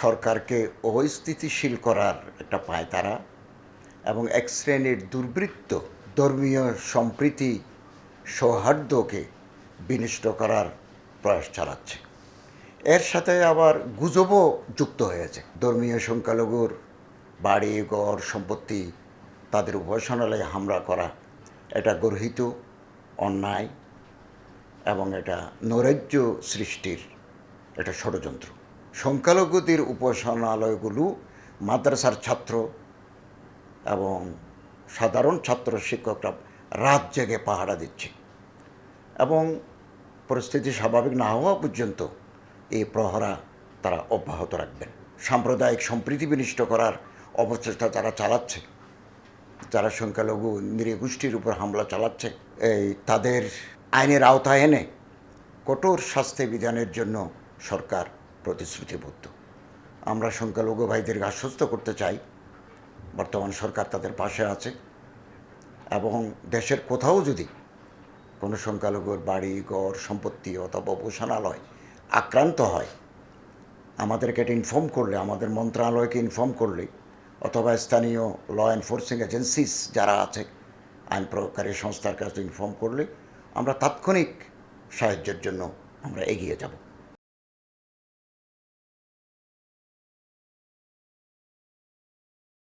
সরকারকে অস্থিতিশীল করার একটা পায় তারা এবং এক শ্রেণির দুর্বৃত্ত ধর্মীয় সম্প্রীতি সৌহার্দ্যকে বিনষ্ট করার প্রয়াস চালাচ্ছে। এর সাথে আবার গুজবও যুক্ত হয়েছে। ধর্মীয় সংখ্যালঘুর বাড়ি, ঘর, সম্পত্তি, তাদের উপাসনালয়ে হামলা করা, এটা গর্হিত, অন্যায় এবং এটা নৈরাজ্য সৃষ্টির এটা ষড়যন্ত্র। সংখ্যালঘুদের উপাসনালয়গুলো মাদ্রাসার ছাত্র এবং সাধারণ ছাত্র শিক্ষকরা রাত জেগে পাহারা দিচ্ছে। এবং পরিস্থিতি স্বাভাবিক না হওয়া পর্যন্ত এই প্রহরা তারা অব্যাহত রাখবেন। সাম্প্রদায়িক সম্প্রীতি বিনিষ্ট করার অপচেষ্টা যারা চালাচ্ছে, যারা সংখ্যালঘু নৃগোষ্ঠীর উপর হামলা চালাচ্ছে, এই তাদের আইনের আওতায় এনে কঠোর শাস্তি বিধানের জন্য সরকার প্রতিশ্রুতিবদ্ধ। আমরা সংখ্যালঘু ভাইদেরকে আশ্বস্ত করতে চাই, বর্তমান সরকার তাদের পাশে আছে এবং দেশের কোথাও যদি কোনো সংখ্যালঘুর বাড়ি, ঘর, সম্পত্তি অথবা উপাসনালয় আক্রান্ত হয়, আমাদেরকে এটা ইনফর্ম করলে, আমাদের মন্ত্রণালয়কে ইনফর্ম করলে, অথবা স্থানীয় ল এনফোর্সিং এজেন্সিস যারা আছে, আইন প্রয়োগকারী সংস্থার কাছে ইনফর্ম করলে আমরা তাৎক্ষণিক সাহায্যের জন্য আমরা এগিয়ে যাব।